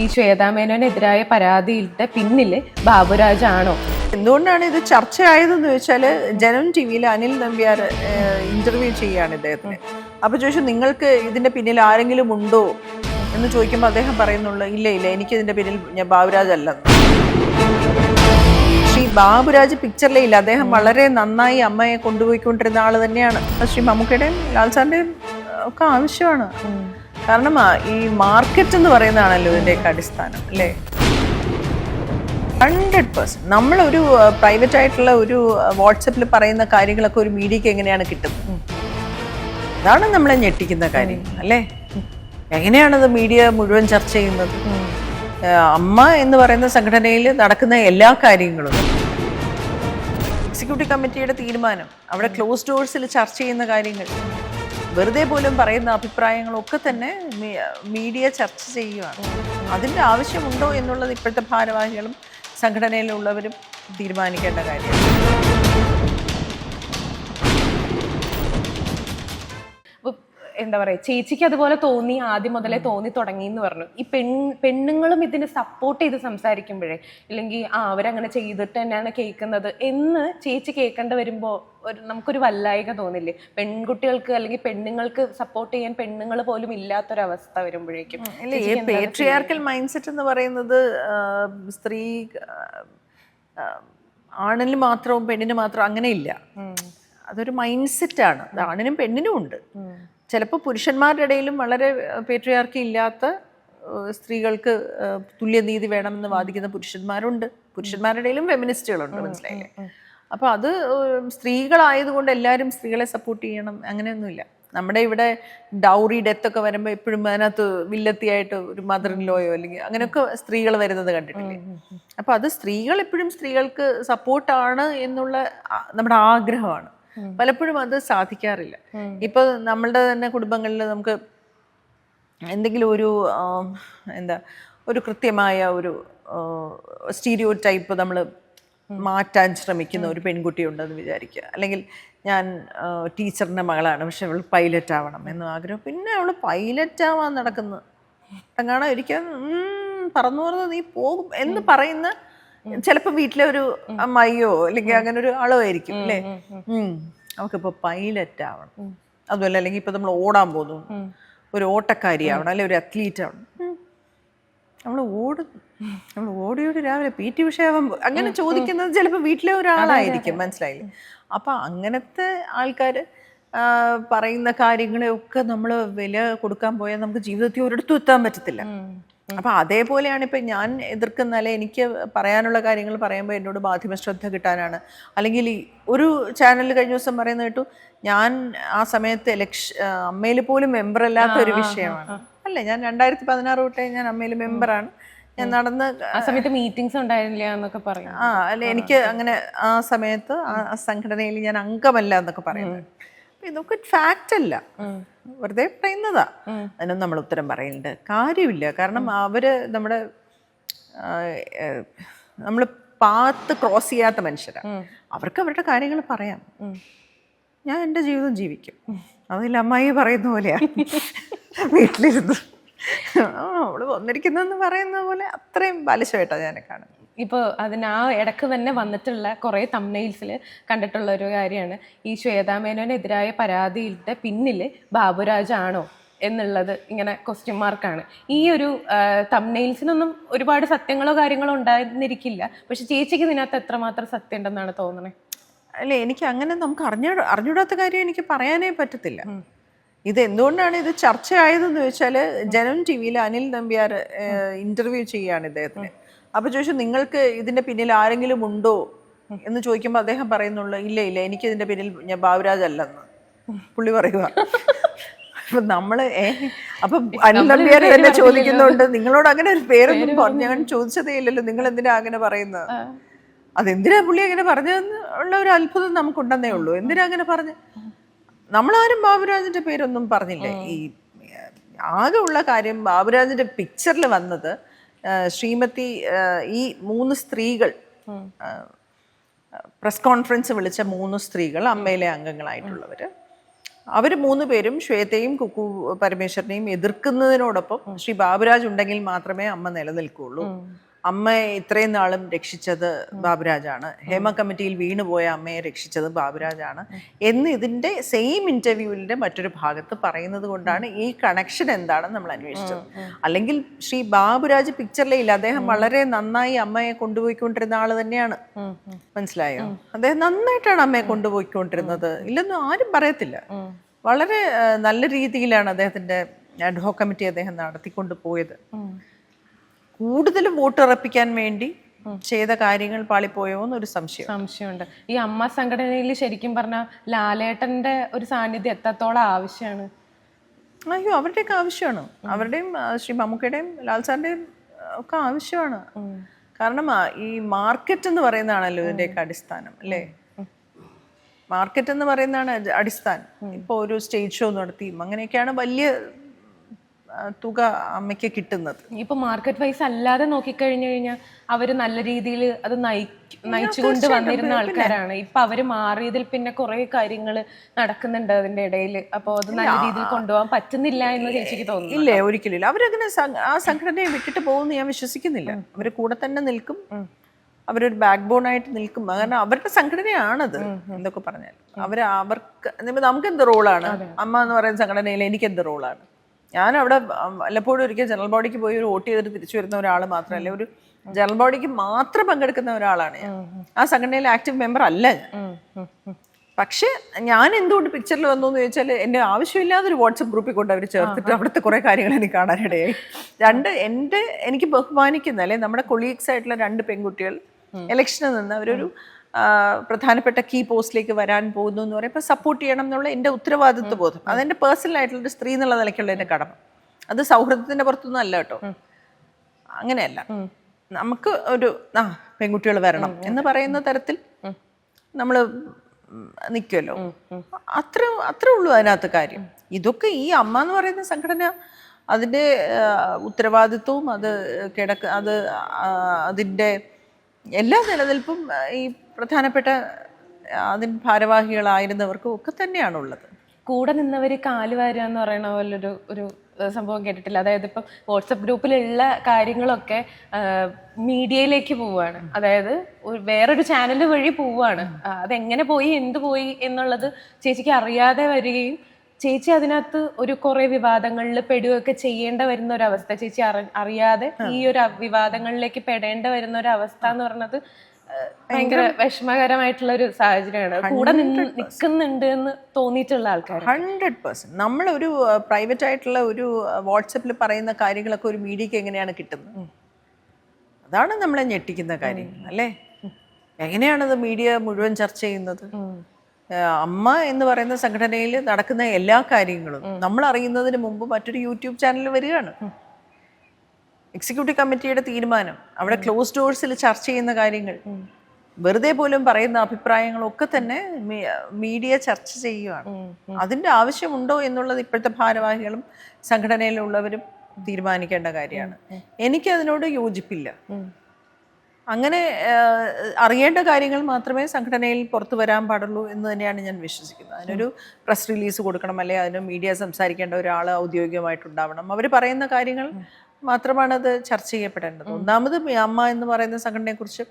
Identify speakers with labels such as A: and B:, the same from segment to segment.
A: ഈ ശ്വേതാമേനോനെതിരായ പരാതിയുടെ പിന്നിൽ ബാബുരാജാണോ?
B: എന്തുകൊണ്ടാണ് ഇത് ചർച്ചയായതെന്ന് ചോദിച്ചാൽ ജനം ടി വിയിൽ അനിൽ നമ്പ്യാർ ഇന്റർവ്യൂ ചെയ്യാണ് ഇദ്ദേഹത്തിന്. അപ്പൊ ചോദിച്ചു നിങ്ങൾക്ക് ഇതിന്റെ പിന്നിൽ ആരെങ്കിലും ഉണ്ടോ? എന്ന് ചോദിക്കുമ്പോൾ അദ്ദേഹം പറയുന്നുള്ളൂ ഇല്ല ഇല്ല എനിക്ക് ഇതിന്റെ പിന്നിൽ ഞാൻ ബാബുരാജ് അല്ലെന്ന് ശ്രീ ബാബുരാജ് പിക്ചറിലേ ഇല്ല അദ്ദേഹം വളരെ നന്നായി അമ്മയെ കൊണ്ടുപോയിക്കൊണ്ടിരുന്ന ആൾ തന്നെയാണ്. ശ്രീ മമ്മൂക്കയുടെയും ലാൽ സാറിന്റെയും ഒക്കെ ആവശ്യമാണ്. കാരണം ഈ മാർക്കറ്റ് എന്ന് പറയുന്നതാണല്ലോ ഇതിന്റെയൊക്കെ അടിസ്ഥാനം അല്ലേ? ഹൺഡ്രഡ് പേഴ്സന്റ് നമ്മളൊരു പ്രൈവറ്റ് ആയിട്ടുള്ള ഒരു വാട്സപ്പിൽ പറയുന്ന കാര്യങ്ങളൊക്കെ ഒരു മീഡിയക്ക് എങ്ങനെയാണ് കിട്ടുന്നത് അതാണ് നമ്മളെ ഞെട്ടിക്കുന്ന കാര്യങ്ങൾ അല്ലേ? എങ്ങനെയാണത് മീഡിയ മുഴുവൻ ചർച്ച ചെയ്യുന്നത്? അമ്മ എന്ന് പറയുന്ന സംഘടനയിൽ നടക്കുന്ന എല്ലാ കാര്യങ്ങളും. എക്സിക്യൂട്ടീവ് കമ്മിറ്റിയുടെ തീരുമാനം അവിടെ ക്ലോസ് ഡോഴ്സിൽ ചർച്ച ചെയ്യുന്ന കാര്യങ്ങൾ. വെറുതെ പോലും പറയുന്ന അഭിപ്രായങ്ങളൊക്കെ തന്നെ മീഡിയ ചർച്ച ചെയ്യുകയാണ് അതിന്റെ ആവശ്യമുണ്ടോ എന്നുള്ളത് ഇപ്പോഴത്തെ ഭാരവാഹികളും സംഘടനയിലുള്ളവരും തീരുമാനിക്കേണ്ട കാര്യമാണ്.
A: എന്താ പറയാ ചേച്ചിക്ക് അതുപോലെ തോന്നി ആദ്യം മുതലേ തോന്നി തുടങ്ങി എന്ന് പറഞ്ഞു. ഈ പെൺ പെണ്ണുങ്ങളും ഇതിനെ സപ്പോർട്ട് ചെയ്ത് സംസാരിക്കുമ്പോഴേ ഇല്ലെങ്കിൽ ആ അവരങ്ങനെ ചെയ്തിട്ട് തന്നെയാണ് കേൾക്കുന്നത് എന്ന് ചേച്ചി കേൾക്കേണ്ടി വരുമ്പോൾ ഒരു നമുക്കൊരു വല്ലായിക തോന്നില്ലേ? പെൺകുട്ടികൾക്ക് അല്ലെങ്കിൽ പെണ്ണുങ്ങൾക്ക് സപ്പോർട്ട് ചെയ്യാൻ പെണ്ണുങ്ങൾ പോലും ഇല്ലാത്തൊരവസ്ഥ വരുമ്പോഴേക്കും.
B: പേട്രിയാർക്കൽ മൈൻഡ് സെറ്റ് എന്ന് പറയുന്നത് സ്ത്രീ ആണിന് മാത്രവും പെണ്ണിന് മാത്രം അങ്ങനെ ഇല്ല അതൊരു മൈൻഡ് സെറ്റാണ് ആണ് ആണിനും പെണ്ണിനും ഉണ്ട്. ചിലപ്പോൾ പുരുഷന്മാരുടെ ഇടയിലും വളരെ പേട്രിയാർക്കി ഇല്ലാത്ത സ്ത്രീകൾക്ക് തുല്യനീതി വേണമെന്ന് വാദിക്കുന്ന പുരുഷന്മാരുണ്ട്. പുരുഷന്മാരുടെ ഇടയിലും ഫെമിനിസ്റ്റുകളുണ്ട് മനസ്സിലായില്ലേ? അപ്പോൾ അത് സ്ത്രീകളായതുകൊണ്ട് എല്ലാവരും സ്ത്രീകളെ സപ്പോർട്ട് ചെയ്യണം അങ്ങനെയൊന്നുമില്ല. നമ്മുടെ ഇവിടെ ഡൗറി ഡെത്ത് ഒക്കെ വരുമ്പോൾ എപ്പോഴും അതിനകത്ത് വില്ലത്തിയായിട്ട് ഒരു മദർ ഇൻ ലോയോ അല്ലെങ്കിൽ അങ്ങനെയൊക്കെ സ്ത്രീകൾ വരുന്നത് കണ്ടിട്ടില്ലേ? അപ്പോൾ അത് സ്ത്രീകൾ എപ്പോഴും സ്ത്രീകൾക്ക് സപ്പോർട്ടാണ് എന്നുള്ള നമ്മുടെ ആഗ്രഹമാണ്. പലപ്പോഴും അത് സാധിക്കാറില്ല. ഇപ്പൊ നമ്മളുടെ തന്നെ കുടുംബങ്ങളിൽ നമുക്ക് എന്തെങ്കിലും ഒരു എന്താ ഒരു കൃത്യമായ ഒരു സ്റ്റീരിയോ ടൈപ്പ് നമ്മൾ മാറ്റാൻ ശ്രമിക്കുന്ന ഒരു പെൺകുട്ടി ഉണ്ടെന്ന് വിചാരിക്കുക. അല്ലെങ്കിൽ ഞാൻ ടീച്ചറിന്റെ മകളാണ് പക്ഷെ അവൾ പൈലറ്റ് ആവണം എന്ന് ആഗ്രഹം. പിന്നെ അവൾ പൈലറ്റ് ആവാൻ നടക്കുന്നത് അങ്ങനെ ഒരിക്കലും പറന്നു പറഞ്ഞ് നീ പോകും എന്ന് പറയുന്ന ചിലപ്പോൾ വീട്ടിലെ ഒരു അല്ലെങ്കിൽ അങ്ങനെ ഒരു ആളോ ആയിരിക്കും അല്ലേ? നമുക്കിപ്പോൾ പൈലറ്റ് ആവണം. അതുമല്ല അല്ലെങ്കിൽ ഇപ്പം നമ്മൾ ഓടാൻ പോകുന്നു. ഒരു ഓട്ടക്കാരി ആവണം അല്ലെ? ഒരു അത്ലീറ്റ് ആവണം. നമ്മൾ ഓടും. നമ്മൾ ഓടി ഓടി രാവിലെ പി ടി പോ- അങ്ങനെ ചോദിക്കുന്നത് ചിലപ്പോൾ വീട്ടിലെ ഒരാളായിരിക്കും മനസ്സിലായില്ലേ? അപ്പം അങ്ങനത്തെ ആൾക്കാർ പറയുന്ന കാര്യങ്ങളെയൊക്കെ നമ്മൾ വില കൊടുക്കാൻ പോയാൽ നമുക്ക് ജീവിതത്തിൽ ഒരിടത്തും എത്താൻ പറ്റത്തില്ല. അപ്പം അതേപോലെയാണ് ഇപ്പം ഞാൻ എതിർക്കുന്ന അല്ലെ എനിക്ക് പറയാനുള്ള കാര്യങ്ങൾ പറയുമ്പോൾ എന്നോട് മാധ്യമ ശ്രദ്ധ കിട്ടാനാണ്. അല്ലെങ്കിൽ ഈ ഒരു ചാനൽ കഴിഞ്ഞ ദിവസം പറയുന്നത് കേട്ടു ഞാൻ ആ സമയത്ത് ഇലക്ഷ അമ്മയിൽ പോലും മെമ്പർ അല്ലാത്ത ഒരു വിഷയമാണ്. അല്ലേ? ഞാൻ രണ്ടായിരത്തി പതിനാറ് തൊട്ടേ ഞാൻ അമ്മയിൽ മെമ്പറാണ് ഞാൻ നടന്ന്
A: ആ സമയത്ത് മീറ്റിംഗ്സ് ഉണ്ടായിരുന്നില്ല എന്നൊക്കെ പറയും
B: ആ അല്ലെ? എനിക്ക് അങ്ങനെ ആ സമയത്ത് ആ സംഘടനയിൽ ഞാൻ അംഗമല്ല എന്നൊക്കെ പറയുന്നത് ഇതൊക്കെ ഫാക്റ്റ് അല്ല. വെറുതെ പറയുന്നതാ. അതിനൊന്നും നമ്മൾ ഉത്തരം പറയുന്നുണ്ട് കാര്യമില്ല. കാരണം അവർ നമ്മുടെ നമ്മൾ പാത്ത് ക്രോസ് ചെയ്യാത്ത മനുഷ്യരാണ് അവർക്ക് അവരുടെ കാര്യങ്ങൾ പറയാം. ഞാൻ എന്റെ ജീവിതം ജീവിക്കും. അതിൽ അമ്മായി പറയുന്ന പോലെയാണ് വീട്ടിലിരുന്ന്. അവൾ വന്നിരിക്കുന്നെന്ന് പറയുന്ന പോലെ അത്രയും ബാലിശമായിട്ടാണ് ഞാൻ കാണുന്നത്.
A: ഇപ്പോൾ അതിന് ആ ഇടയ്ക്ക് തന്നെ വന്നിട്ടുള്ള കുറേ തമ്നെയിൽസിൽ കണ്ടിട്ടുള്ള ഒരു കാര്യമാണ്. ഈ ശ്വേതാമേനോനെതിരായ പരാതിയുടെ പിന്നിൽ ബാബുരാജാണോ എന്നുള്ളത് ഇങ്ങനെ ക്വസ്റ്റ്യൻ മാർക്കാണ് ഈ ഒരു തമ്നെയിൽസിനൊന്നും ഒരുപാട് സത്യങ്ങളോ കാര്യങ്ങളോ ഉണ്ടായിരുന്നിരിക്കില്ല. പക്ഷെ ചേച്ചിക്ക് ഇതിനകത്ത് എത്രമാത്രം സത്യം ഉണ്ടെന്നാണ് തോന്നുന്നത്
B: അല്ല എനിക്ക് അങ്ങനെ നമുക്ക് അറിഞ്ഞ അറിഞ്ഞൂടാത്ത കാര്യം എനിക്ക് പറയാനേ പറ്റത്തില്ല. ഇത് എന്തുകൊണ്ടാണ് ഇത് ചർച്ചയായതെന്ന് ചോദിച്ചാൽ ജനം ടി വിയിൽ അനിൽ നമ്പ്യാർ ഇന്റർവ്യൂ ചെയ്യാണ് ഇദ്ദേഹത്തിന്. അപ്പൊ ചോദിച്ചു നിങ്ങൾക്ക് ഇതിന്റെ പിന്നിൽ ആരെങ്കിലും ഉണ്ടോ? എന്ന് ചോദിക്കുമ്പോൾ അദ്ദേഹം പറയുന്നുള്ളൂ ഇല്ല ഇല്ല എനിക്ക് ഇതിന്റെ പിന്നിൽ ഞാൻ ബാബുരാജ് അല്ലെന്ന്. പുള്ളി പറയുക അപ്പൊ നമ്മൾ ഏ അപ്പൊ അനിൽ നമ്പ്യാർ തന്നെ ചോദിക്കുന്നുണ്ട്. നിങ്ങളോട് അങ്ങനെ ഒരു പേരൊന്നും പറഞ്ഞു. ഞാൻ ചോദിച്ചതേ ഇല്ലല്ലോ നിങ്ങൾ എന്തിനാ അങ്ങനെ പറയുന്നത്? അതെന്തിനാ പുള്ളി അങ്ങനെ പറഞ്ഞതെന്ന് ഉള്ള ഒരു അത്ഭുതം നമുക്കുണ്ടെന്നേ ഉള്ളൂ. എന്തിനാ അങ്ങനെ പറഞ്ഞ? നമ്മളാരും ബാബുരാജിന്റെ പേരൊന്നും പറഞ്ഞില്ലേ? ഈ ആകെ ഉള്ള കാര്യം ബാബുരാജിന്റെ പിക്ചറിൽ വന്നത് ശ്രീമതി ഈ മൂന്ന് സ്ത്രീകൾ പ്രസ് കോൺഫറൻസ് വിളിച്ച മൂന്ന് സ്ത്രീകൾ അമ്മയിലെ അംഗങ്ങളായിട്ടുള്ളവർ അവർ മൂന്ന് പേരും ശ്വേതയും കുക്കു പരമേശ്വരനെയും എതിർക്കുന്നതിനോടൊപ്പം ശ്രീ ബാബുരാജ് ഉണ്ടെങ്കിൽ മാത്രമേ അമ്മ നിലനിൽക്കുകയുള്ളൂ അമ്മയെ ഇത്രയും നാളും രക്ഷിച്ചത് ബാബുരാജാണ്. ഹേമ കമ്മിറ്റിയിൽ വീണുപോയ അമ്മയെ രക്ഷിച്ചത് ബാബുരാജാണ്. എന്ന് ഇതിന്റെ സെയിം ഇന്റർവ്യൂവിന്റെ മറ്റൊരു ഭാഗത്ത് പറയുന്നത് കൊണ്ടാണ് ഈ കണക്ഷൻ എന്താണെന്ന് നമ്മൾ അന്വേഷിച്ചത്. അല്ലെങ്കിൽ ശ്രീ ബാബുരാജ് പിക്ചറിലേ ഇല്ല. അദ്ദേഹം വളരെ നന്നായി അമ്മയെ കൊണ്ടുപോയിക്കൊണ്ടിരുന്ന ആൾ തന്നെയാണ്. മനസ്സിലായോ? അദ്ദേഹം നന്നായിട്ടാണ് അമ്മയെ കൊണ്ടുപോയിക്കൊണ്ടിരുന്നത്. ഇല്ലെന്നും ആരും പറയത്തില്ല. വളരെ നല്ല രീതിയിലാണ് അദ്ദേഹത്തിന്റെ അഡ്ഹോ കമ്മിറ്റി അദ്ദേഹം നടത്തിക്കൊണ്ട് പോയത് കൂടുതൽ വോട്ട് ഉറപ്പിക്കാൻ വേണ്ടി ചെയ്ത കാര്യങ്ങൾ പാളിപ്പോയോ എന്നൊരു സംശയം.
A: സംശയമുണ്ട്. ഈ അമ്മ സംഘടനയിൽ ശരിക്കും പറഞ്ഞ ലാലേട്ടന്റെ ഒരു സാന്നിധ്യം എത്രത്തോളം ആവശ്യമാണ്?
B: അയ്യോ അവരുടെയൊക്കെ ആവശ്യമാണ്. അവരുടെയും ശ്രീ മമ്മൂക്കയുടെയും ലാൽ സാറിന്റെയും ഒക്കെ ആവശ്യമാണ്. കാരണം ഈ മാർക്കറ്റ് എന്ന് പറയുന്നതാണല്ലോ ഇതിന്റെയൊക്കെ അടിസ്ഥാനം അല്ലേ? മാർക്കറ്റ് എന്ന് പറയുന്നതാണ് അടി- അടിസ്ഥാനം ഇപ്പോൾ ഒരു സ്റ്റേജ് ഷോ നടത്തിയും അങ്ങനെയൊക്കെയാണ് വലിയ തുക അമ്മയ്ക്ക് കിട്ടുന്നത്.
A: ഇപ്പൊ മാർക്കറ്റ് വൈസ് അല്ലാതെ നോക്കിക്കഴിഞ്ഞു കഴിഞ്ഞാൽ അവർ നല്ല രീതിയിൽ അത് നയിച്ചുകൊണ്ട് വന്നിരുന്ന ആൾക്കാരാണ്. ഇപ്പൊ അവർ മാറിയതിൽ പിന്നെ കുറെ കാര്യങ്ങൾ നടക്കുന്നുണ്ട് അതിന്റെ ഇടയിൽ അപ്പൊ അത് നല്ല രീതിയിൽ കൊണ്ടുപോകാൻ പറ്റുന്നില്ല എന്ന് ചേച്ചിക്ക് തോന്നുന്നു.
B: ഇല്ലേ ഒരിക്കലില്ല അവരങ്ങനെ ആ സംഘടനയെ വിട്ടിട്ട് പോകുമെന്ന് ഞാൻ വിശ്വസിക്കുന്നില്ല. അവർ കൂടെ തന്നെ നിൽക്കും. അവരൊരു ബാക്ക് ബോൺ ആയിട്ട് നിൽക്കും. കാരണം അവരുടെ സംഘടനയാണത് എന്തൊക്കെ പറഞ്ഞാൽ അവർ അവർക്ക് നമുക്ക് എന്ത് റോളാണ് അമ്മ എന്ന് പറയുന്ന സംഘടനയിൽ എനിക്ക് എന്ത് റോളാണ് ഞാൻ അവിടെ വല്ലപ്പോഴും ഒരിക്കൽ ജനറൽ ബോഡിക്ക് പോയി ഒരു വോട്ട് ചെയ്തിട്ട് തിരിച്ചു വരുന്ന ഒരാൾ മാത്രമല്ല ഒരു ജനറൽ ബോഡിക്ക് മാത്രം പങ്കെടുക്കുന്ന ഒരാളാണ് ഞാൻ. ആ സംഘടനയിൽ ആക്റ്റീവ് മെമ്പർ അല്ല ഞാൻ. പക്ഷെ ഞാൻ എന്തുകൊണ്ട് പിക്ചറിൽ വന്നു എന്ന് ചോദിച്ചാൽ എന്റെ ആവശ്യമില്ലാതെ ഒരു വാട്സപ്പ് ഗ്രൂപ്പിൽ കൊണ്ട് അവർ ചേർത്തിട്ട് അവിടുത്തെ കുറേ കാര്യങ്ങൾ എനിക്ക് കാണാനിടയായി. രണ്ട് എന്റെ എനിക്ക് ബഹുമാനിക്കുന്ന അല്ലെ നമ്മുടെ കൊളീഗ്സ് ആയിട്ടുള്ള രണ്ട് പെൺകുട്ടികൾ ഇലക്ഷനിൽ നിന്ന് അവരൊരു പ്രധാനപ്പെട്ട കീ പോസ്റ്റിലേക്ക് വരാൻ പോകുന്നു എന്ന് പറയുമ്പോൾ സപ്പോർട്ട് ചെയ്യണം എന്നുള്ള എന്റെ ഉത്തരവാദിത്വ ബോധം. അതെന്റെ പേഴ്സണൽ ആയിട്ടുള്ള ഒരു സ്ത്രീ എന്നുള്ള നിലയ്ക്കുള്ള എന്റെ കടമ. അത് സൗഹൃദത്തിന്റെ പുറത്തൊന്നും അല്ല കേട്ടോ. അങ്ങനെയല്ല. നമുക്ക് ഒരു ആ പെൺകുട്ടികൾ വരണം എന്ന് പറയുന്ന തരത്തിൽ നമ്മൾ നിൽക്കുമല്ലോ അത്ര അത്രേ ഉള്ളൂ അതിനകത്ത് കാര്യം. ഇതൊക്കെ ഈ അമ്മ എന്ന് പറയുന്ന സംഘടന അതിന്റെ ഉത്തരവാദിത്വവും അത് കിടക്ക അത് അതിന്റെ എല്ലാ നിലനിൽപ്പും ഈ പ്രധാനപ്പെട്ട അതിൻ ഭാരവാഹികളായിരുന്നവർക്കും ഒക്കെ തന്നെയാണുള്ളത്.
A: കൂടെ നിന്നവർ കാൽ വാരുക എന്ന് പറയുന്ന പോലൊരു ഒരു സംഭവം കേട്ടിട്ടില്ല. അതായത് ഇപ്പം വാട്സപ്പ് ഗ്രൂപ്പിലുള്ള കാര്യങ്ങളൊക്കെ മീഡിയയിലേക്ക് പോവുകയാണ് അതായത് വേറൊരു ചാനൽ വഴി പോവുകയാണ് അതെങ്ങനെ പോയി എന്ത് പോയി എന്നുള്ളത് ചേച്ചിക്ക് അറിയാതെ വരികയും ചേച്ചി അതിനകത്ത് ഒരു കുറെ വിവാദങ്ങളിൽ പെടുകയൊക്കെ ചെയ്യേണ്ട വരുന്ന ഒരു അവസ്ഥ ചേച്ചി അറി- അറിയാതെ ഈ ഒരു വിവാദങ്ങളിലേക്ക് പെടേണ്ട വരുന്ന ഒരു അവസ്ഥ എന്ന് ഏഹ്, ഭയങ്കര വിഷമകരമായിട്ടുള്ള ഒരു സാഹചര്യമാണ്. കൂടെ നിൽക്കുന്നുണ്ട് എന്ന് തോന്നിയിട്ടുള്ള ആൾക്കാർ
B: ഹൺഡ്രഡ് പെർസെന്റ് നമ്മളൊരു പ്രൈവറ്റ് ആയിട്ടുള്ള ഒരു വാട്സപ്പിൽ പറയുന്ന കാര്യങ്ങളൊക്കെ ഒരു മീഡിയക്ക് എങ്ങനെയാണ് കിട്ടുന്നത്? അതാണ് നമ്മളെ ഞെട്ടിക്കുന്ന കാര്യങ്ങൾ അല്ലേ? എങ്ങനെയാണത് മീഡിയ മുഴുവൻ ചർച്ച ചെയ്യുന്നത്? അമ്മ എന്ന് പറയുന്ന സംഘടനയിൽ നടക്കുന്ന എല്ലാ കാര്യങ്ങളും നമ്മൾ അറിയുന്നതിന് മുമ്പ് മറ്റൊരു യൂട്യൂബ് ചാനൽ വരികയാണ്. എക്സിക്യൂട്ടീവ് കമ്മിറ്റിയുടെ തീരുമാനം അവിടെ ക്ലോസ് ഡോഴ്സിൽ ചർച്ച ചെയ്യുന്ന കാര്യങ്ങൾ. വെറുതെ പോലും പറയുന്ന അഭിപ്രായങ്ങളൊക്കെ തന്നെ മീഡിയ ചർച്ച ചെയ്യുകയാണ് അതിന്റെ ആവശ്യമുണ്ടോ എന്നുള്ളത് ഇപ്പോഴത്തെ ഭാരവാഹികളും സംഘടനയിലുള്ളവരും തീരുമാനിക്കേണ്ട കാര്യമാണ്. എനിക്ക് അതിനോട് യോജിപ്പില്ല. അങ്ങനെ അറിയേണ്ട കാര്യങ്ങൾ മാത്രമേ സംഘടനയിൽ പുറത്തു വരാൻ പാടുള്ളൂ എന്ന് തന്നെയാണ് ഞാൻ വിശ്വസിക്കുന്നത്. അതിനൊരു പ്രസ് റിലീസ് കൊടുക്കണം അല്ലെങ്കിൽ അതിന് മീഡിയ സംസാരിക്കേണ്ട ഒരാൾ ഔദ്യോഗികമായിട്ടുണ്ടാവണം. അവർ പറയുന്ന കാര്യങ്ങൾ മാത്രമാണ് അത് ചർച്ച ചെയ്യപ്പെടേണ്ടത്. ഒന്നാമത് അമ്മ എന്ന് പറയുന്ന സംഘടനയെക്കുറിച്ച്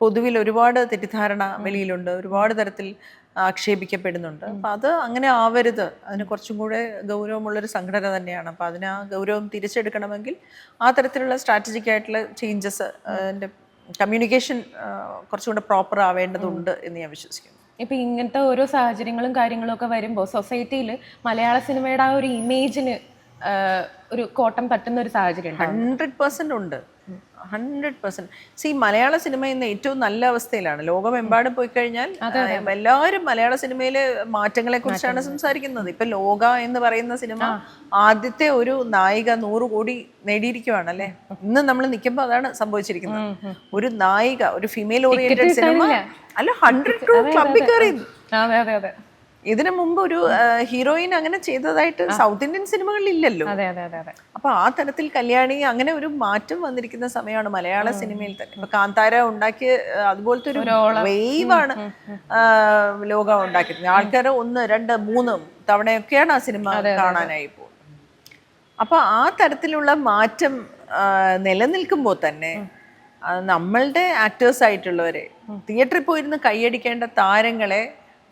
B: പൊതുവിൽ ഒരുപാട് തെറ്റിദ്ധാരണ വെളിയിലുണ്ട്. ഒരുപാട് തരത്തിൽ ആക്ഷേപിക്കപ്പെടുന്നുണ്ട്. അപ്പം അത് അങ്ങനെ ആവരുത്. അതിന് കുറച്ചും കൂടെ ഗൗരവമുള്ളൊരു സംഘടന തന്നെയാണ്. അപ്പം അതിന് ആ ഗൗരവം തിരിച്ചെടുക്കണമെങ്കിൽ ആ തരത്തിലുള്ള സ്ട്രാറ്റജിക് ആയിട്ടുള്ള ചേഞ്ചസ് അതിന്റെ കമ്മ്യൂണിക്കേഷൻ കുറച്ചും കൂടെ പ്രോപ്പർ ആവേണ്ടതുണ്ട് എന്ന് ഞാൻ വിശ്വസിക്കുന്നു.
A: ഇപ്പൊ ഇങ്ങനത്തെ ഓരോ സാഹചര്യങ്ങളും കാര്യങ്ങളും ഒക്കെ വരുമ്പോൾ സൊസൈറ്റിയിൽ മലയാള സിനിമയുടെ ആ ഒരു ഇമേജിന് ഒരു കോട്ടം തട്ടുന്ന ഒരു സാഹചര്യം
B: ഹൺഡ്രഡ് പെർസെന്റ് ഉണ്ട്. Hundred percent. സി മലയാള സിനിമ ഇന്ന് ഏറ്റവും നല്ല അവസ്ഥയിലാണ്. ലോകമെമ്പാടും പോയി കഴിഞ്ഞാൽ എല്ലാവരും മലയാള സിനിമയിലെ മാറ്റങ്ങളെ കുറിച്ചാണ് സംസാരിക്കുന്നത്. ഇപ്പൊ ലോക എന്ന് പറയുന്ന സിനിമ ആദ്യത്തെ ഒരു നായിക നൂറ് കോടി നേടിയിരിക്കുവാണ് അല്ലെ? ഇന്ന് നമ്മൾ നിൽക്കുമ്പോൾ അതാണ് സംഭവിച്ചിരിക്കുന്നത്. ഒരു നായിക ഒരു ഫീമെയിൽ ഓറിയന്റഡ് സിനിമ അല്ല ഹൺഡ്രഡ് ക്ലബിൽ കയറി
A: അതെ അതെ അതെ.
B: ഇതിനു മുമ്പ് ഒരു ഹീറോയിൻ അങ്ങനെ ചെയ്തതായിട്ട് സൗത്ത് ഇന്ത്യൻ സിനിമകളിൽ ഇല്ലല്ലോ അപ്പൊ ആ തരത്തിൽ കല്യാണി അങ്ങനെ ഒരു മാറ്റം വന്നിരിക്കുന്ന സമയമാണ് മലയാള സിനിമയിൽ തന്നെ. ഇപ്പൊ കാന്താര ഉണ്ടാക്കിയ അതുപോലത്തെ ഒരു വേവാണ് ലോകം ഉണ്ടാക്കിയിരുന്നത് ആൾക്കാർ ഒന്ന് രണ്ട് മൂന്ന് തവണയൊക്കെയാണ് ആ സിനിമ കാണാനായി പോകുന്നത്. അപ്പൊ ആ തരത്തിലുള്ള മാറ്റം നിലനിൽക്കുമ്പോൾ തന്നെ നമ്മളുടെ ആക്ടേഴ്സ് ആയിട്ടുള്ളവരെ തിയേറ്ററിൽ പോയിരുന്ന് കൈയടിക്കേണ്ട താരങ്ങളെ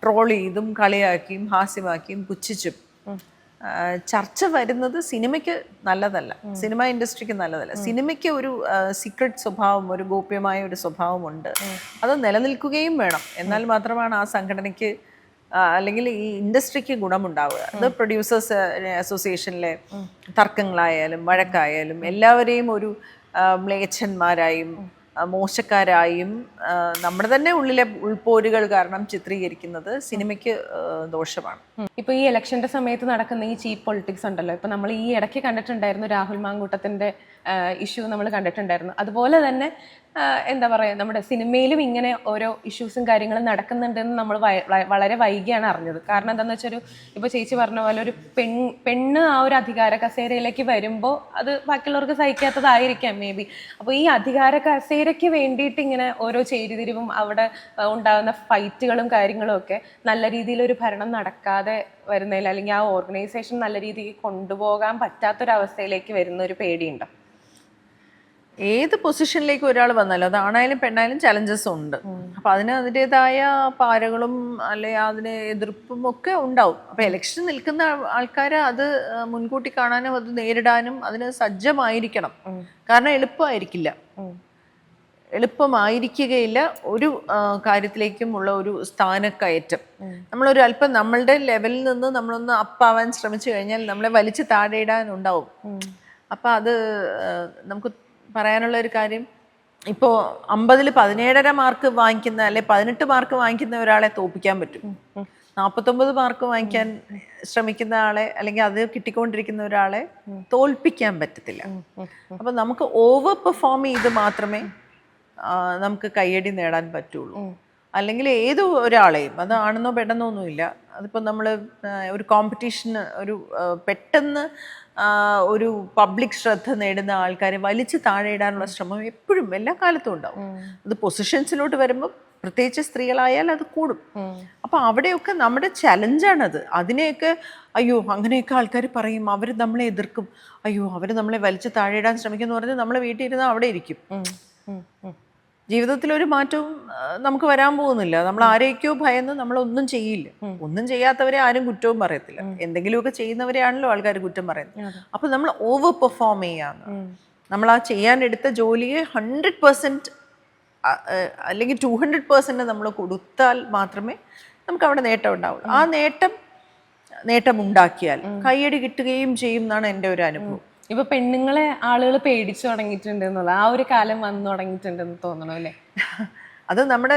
B: ട്രോൾ ചെയ്തും കളിയാക്കിയും ഹാസ്യമാക്കിയും പുച്ഛിച്ചും. ചർച്ച വരുന്നത് സിനിമയ്ക്ക് നല്ലതല്ല. സിനിമ ഇൻഡസ്ട്രിക്ക് നല്ലതല്ല. സിനിമയ്ക്ക് ഒരു സീക്രട്ട് സ്വഭാവം ഒരു ഗോപ്യമായ ഒരു സ്വഭാവമുണ്ട്. അത് നിലനിൽക്കുകയും വേണം. എന്നാൽ മാത്രമാണ് ആ സംഘടനയ്ക്ക് അല്ലെങ്കിൽ ഈ ഇൻഡസ്ട്രിക്ക് ഗുണമുണ്ടാവുക. അത് പ്രൊഡ്യൂസേഴ്സ് അസോസിയേഷനിലെ തർക്കങ്ങളായാലും വഴക്കായാലും എല്ലാവരെയും ഒരു മ്ലേച്ഛന്മാരായും മോശക്കാരായും നമ്മുടെ തന്നെ ഉള്ളിലെ ഉൾപോരുകൾ കാരണം ചിത്രീകരിക്കുന്നത് സിനിമയ്ക്ക് ദോഷമാണ്.
A: ഇപ്പൊ ഈ ഇലക്ഷന്റെ സമയത്ത് നടക്കുന്ന ഈ ചീപ്പ് പൊളിറ്റിക്സ് ഉണ്ടല്ലോ. ഇപ്പൊ നമ്മൾ ഈ ഇടയ്ക്ക് കണ്ടിട്ടുണ്ടായിരുന്നു രാഹുൽ മാങ്കൂട്ടത്തിന്റെ ഇഷ്യൂ നമ്മൾ കണ്ടിട്ടുണ്ടായിരുന്നു. അതുപോലെ തന്നെ എന്താ പറയുക നമ്മുടെ സിനിമയിലും ഇങ്ങനെ ഓരോ ഇഷ്യൂസും കാര്യങ്ങളും നടക്കുന്നുണ്ടെന്ന് നമ്മൾ വളരെ വൈകിയാണ് അറിഞ്ഞത്. കാരണം എന്താണെന്ന് വെച്ചാൽ ഒരു ഇപ്പോൾ ചേച്ചി പറഞ്ഞ പോലെ ഒരു പെൺ പെണ്ണ് ആ ഒരു അധികാര കസേരയിലേക്ക് വരുമ്പോൾ അത് ബാക്കിയുള്ളവർക്ക് സഹിക്കാത്തതായിരിക്കാം മേ ബി അപ്പോൾ ഈ അധികാര കസേരയ്ക്ക് വേണ്ടിയിട്ട് ഇങ്ങനെ ഓരോ ചേരിതിരിവും അവിടെ ഉണ്ടാകുന്ന ഫൈറ്റുകളും കാര്യങ്ങളും ഒക്കെ നല്ല രീതിയിൽ ഒരു ഭരണം നടക്കാതെ വരുന്നതിൽ അല്ലെങ്കിൽ ആ ഓർഗനൈസേഷൻ നല്ല രീതിയിൽ കൊണ്ടുപോകാൻ പറ്റാത്തൊരവസ്ഥയിലേക്ക് വരുന്ന ഒരു പേടിയുണ്ടോ?
B: ഏത് പൊസിഷനിലേക്ക് ഒരാൾ വന്നാലും അത് ആണായാലും പെണ്ണായാലും ചലഞ്ചസ് ഉണ്ട്. അപ്പൊ അതിന് അതിന്റെതായ പാരകളും അല്ലെ അതിന് എതിർപ്പും ഒക്കെ ഉണ്ടാവും. അപ്പൊ ഇലക്ഷൻ നിൽക്കുന്ന ആൾക്കാർ അത് മുൻകൂട്ടി കാണാനും അത് നേരിടാനും അതിന് സജ്ജമായിരിക്കണം. കാരണം എളുപ്പമായിരിക്കില്ല. എളുപ്പമായിരിക്കുകയില്ല. ഒരു കാര്യത്തിലേക്കും ഉള്ള ഒരു സ്ഥാനക്കയറ്റം. നമ്മളൊരു അല്പം നമ്മളുടെ ലെവലിൽ നിന്ന് നമ്മളൊന്ന് അപ്പാവാൻ ശ്രമിച്ചു കഴിഞ്ഞാൽ നമ്മളെ വലിച്ചു താഴെയിടാനുണ്ടാവും അപ്പൊ അത് നമുക്ക് പറയാനുള്ള ഒരു കാര്യം ഇപ്പോൾ അമ്പതിൽ പതിനേഴര മാർക്ക് വാങ്ങിക്കുന്ന അല്ലെ പതിനെട്ട് മാർക്ക് വാങ്ങിക്കുന്ന ഒരാളെ തോപ്പിക്കാൻ പറ്റും. നാൽപ്പത്തൊമ്പത് മാർക്ക് വാങ്ങിക്കാൻ ശ്രമിക്കുന്ന ആളെ അല്ലെങ്കിൽ അത് കിട്ടിക്കൊണ്ടിരിക്കുന്ന ഒരാളെ തോൽപ്പിക്കാൻ പറ്റത്തില്ല. അപ്പൊ നമുക്ക് ഓവർ പെർഫോം ചെയ്ത് മാത്രമേ നമുക്ക് കയ്യടി നേടാൻ പറ്റുള്ളൂ. അല്ലെങ്കിൽ ഏത് ഒരാളെയും അത് ആണെന്നോ പെട്ടെന്നോ ഒന്നുമില്ല. അതിപ്പോൾ നമ്മൾ ഒരു കോമ്പറ്റീഷന് ഒരു പെട്ടെന്ന് ഒരു പബ്ലിക് ശ്രദ്ധ നേടുന്ന ആൾക്കാരെ വലിച്ചു താഴെ ഇടാനുള്ള ശ്രമം എപ്പോഴും എല്ലാ കാലത്തും ഉണ്ടാവും. അത് പൊസിഷൻസിലോട്ട് വരുമ്പോൾ പ്രത്യേകിച്ച് സ്ത്രീകളായാൽ അത് കൂടും. അപ്പൊ അവിടെയൊക്കെ നമ്മുടെ ചലഞ്ചാണത് അതിനെയൊക്കെ അയ്യോ അങ്ങനെയൊക്കെ ആൾക്കാർ പറയും. അവർ നമ്മളെ എതിർക്കും. അയ്യോ അവർ നമ്മളെ വലിച്ചു താഴെ ഇടാൻ ശ്രമിക്കുന്നു പറഞ്ഞ് നമ്മളെ വീട്ടിൽ ഇരുന്ന് അവിടെ ഇരിക്കും. ജീവിതത്തിൽ ഒരു മാറ്റവും നമുക്ക് വരാൻ പോകുന്നില്ല. നമ്മൾ ആരെയൊക്കെയോ ഭയന്ന് നമ്മൾ ഒന്നും ചെയ്യില്ല ഒന്നും ചെയ്യാത്തവരെ ആരും കുറ്റവും പറയത്തില്ല. എന്തെങ്കിലുമൊക്കെ ചെയ്യുന്നവരെയാണല്ലോ ആൾക്കാർ കുറ്റം പറയുന്നത്. അപ്പൊ നമ്മൾ ഓവർ പെർഫോം ചെയ്യാന്ന്. നമ്മൾ ആ ചെയ്യാനെടുത്ത ജോലിയെ ഹൺഡ്രഡ് പെർസെന്റ് അല്ലെങ്കിൽ ടു ഹൺഡ്രഡ് പെർസെന്റ് നമ്മൾ കൊടുത്താൽ മാത്രമേ നമുക്ക് അവിടെ നേട്ടം ഉണ്ടാവുള്ളൂ. ആ നേട്ടം നേട്ടം ഉണ്ടാക്കിയാൽ കയ്യടി കിട്ടുകയും ചെയ്യും എന്നാണ് എന്റെ ഒരു അനുഭവം.
A: ഇപ്പൊ പെണ്ണുങ്ങളെ ആളുകൾ പേടിച്ചു തുടങ്ങിയിട്ടുണ്ട് എന്നുള്ള ആ ഒരു കാലം വന്നു തുടങ്ങിയിട്ടുണ്ടെന്ന് തോന്നണു അല്ലേ?
B: അത് നമ്മുടെ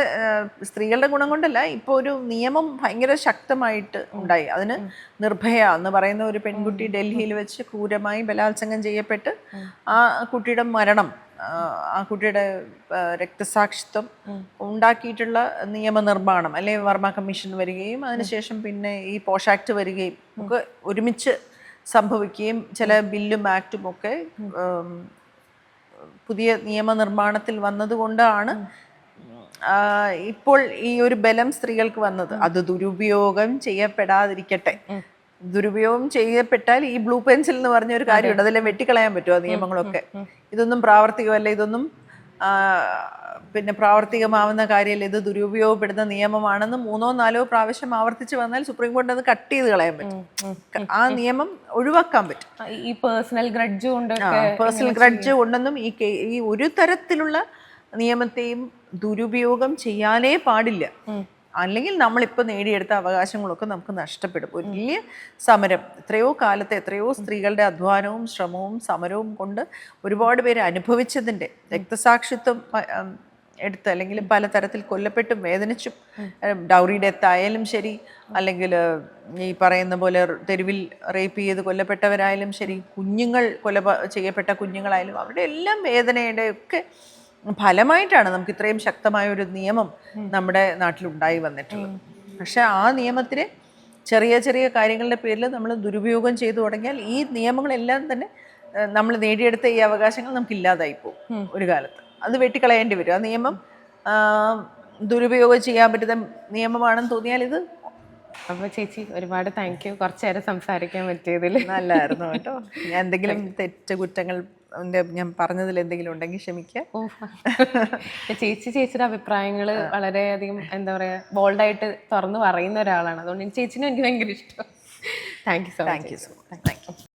B: സ്ത്രീകളുടെ ഗുണം കൊണ്ടല്ല ഇപ്പോൾ ഒരു നിയമം ഭയങ്കര ശക്തമായിട്ട് ഉണ്ടായി. അതിന് നിർഭയ എന്ന് പറയുന്ന ഒരു പെൺകുട്ടി ഡൽഹിയിൽ വെച്ച് ക്രൂരമായി ബലാത്സംഗം ചെയ്യപ്പെട്ട് ആ കുട്ടിയുടെ മരണം ആ, ആ കുട്ടിയുടെ രക്തസാക്ഷിത്വം ഉണ്ടാക്കിയിട്ടുള്ള നിയമനിർമ്മാണം അല്ലെ വർമ്മ കമ്മീഷൻ വരികയും അതിനുശേഷം പിന്നെ ഈ പോഷാക്ട് വരികയും ഒക്കെ ഒരുമിച്ച് സംഭവിക്കുകയും ചില ബില്ലും ആക്റ്റും ഒക്കെ പുതിയ നിയമനിർമ്മാണത്തിൽ വന്നതുകൊണ്ടാണ് ഇപ്പോൾ ഈ ഒരു ബലം സ്ത്രീകൾക്ക് വന്നത്. അത് ദുരുപയോഗം ചെയ്യപ്പെടാതിരിക്കട്ടെ. ദുരുപയോഗം ചെയ്യപ്പെട്ടാൽ ഈ ബ്ലൂ പെൻസിൽ എന്ന് പറഞ്ഞ ഒരു കാര്യമുണ്ട് അതെല്ലാം വെട്ടിക്കളയാൻ പറ്റുമോ നിയമങ്ങളൊക്കെ? ഇതൊന്നും പ്രാവർത്തികമല്ല. ഇതൊന്നും പിന്നെ പ്രാവർത്തികമാവുന്ന കാര്യമല്ല? ഇത് ദുരുപയോഗപ്പെടുന്ന നിയമമാണെന്ന് മൂന്നോ നാലോ പ്രാവശ്യം ആവർത്തിച്ച് വന്നാൽ സുപ്രീം കോടതി അത് കട്ട് ചെയ്ത് കളയാൻ പറ്റും. ആ നിയമം ഒഴിവാക്കാൻ പറ്റും.
A: ഈ പേഴ്സണൽ ഗ്രഡ്ജ്
B: പേഴ്സണൽ ഗ്രഡ്ജ് ഉണ്ടെന്നും ഈ ഈ ഒരു തരത്തിലുള്ള നിയമത്തെയും ദുരുപയോഗം ചെയ്യാനേ പാടില്ല. അല്ലെങ്കിൽ നമ്മളിപ്പോൾ നേടിയെടുത്ത അവകാശങ്ങളൊക്കെ നമുക്ക് നഷ്ടപ്പെടും. വലിയ സമരം എത്രയോ കാലത്തെ എത്രയോ സ്ത്രീകളുടെ അധ്വാനവും ശ്രമവും സമരവും കൊണ്ട് ഒരുപാട് പേര് അനുഭവിച്ചതിന്റെ രക്തസാക്ഷിത്വം എടുത്ത് അല്ലെങ്കിൽ പലതരത്തിൽ കൊല്ലപ്പെട്ടും വേദനിച്ചും ഡൗറി ഡെത്ത് ആയാലും ശരി അല്ലെങ്കിൽ ഈ പറയുന്ന പോലെ തെരുവിൽ റേപ്പ് ചെയ്ത് കൊല്ലപ്പെട്ടവരായാലും ശരി കുഞ്ഞുങ്ങൾ കൊല ചെയ്യപ്പെട്ട കുഞ്ഞുങ്ങളായാലും അവരുടെ എല്ലാം വേദനയുടെ ഒക്കെ ഫലമായിട്ടാണ് നമുക്ക് ഇത്രയും ശക്തമായ ഒരു നിയമം നമ്മുടെ നാട്ടിൽ ഉണ്ടായി വന്നിട്ടുള്ളത്. പക്ഷെ ആ നിയമത്തിനെ ചെറിയ ചെറിയ കാര്യങ്ങളുടെ പേരിൽ നമ്മൾ ദുരുപയോഗം ചെയ്തു തുടങ്ങിയാൽ ഈ നിയമങ്ങളെല്ലാം തന്നെ നമ്മൾ നേടിയെടുത്ത ഈ അവകാശങ്ങൾ നമുക്ക് ഇല്ലാതായി പോകും ഒരു കാലത്ത്. അത് വെട്ടിക്കളയേണ്ടി വരും. ആ നിയമം ദുരുപയോഗം ചെയ്യാൻ പറ്റുന്ന നിയമമാണെന്ന് തോന്നിയാൽ ഇത്
A: അപ്പൊ ചേച്ചി ഒരുപാട് താങ്ക് യു കുറച്ചു നേരം സംസാരിക്കാൻ പറ്റിയതിൽ
B: നല്ലായിരുന്നു കേട്ടോ. ഞാൻ എന്തെങ്കിലും തെറ്റ് കുറ്റങ്ങൾ ഞാൻ പറഞ്ഞതിൽ എന്തെങ്കിലും ഉണ്ടെങ്കിൽ ക്ഷമിക്കുക
A: ചേച്ചി ചേച്ചിയുടെ അഭിപ്രായങ്ങൾ വളരെയധികം എന്താ പറയാ ബോൾഡായിട്ട് തുറന്ന് പറയുന്ന ഒരാളാണ്. അതുകൊണ്ട് ചേച്ചിനെ എനിക്ക് ഭയങ്കര ഇഷ്ടം. Thank you so
B: thank you so thank much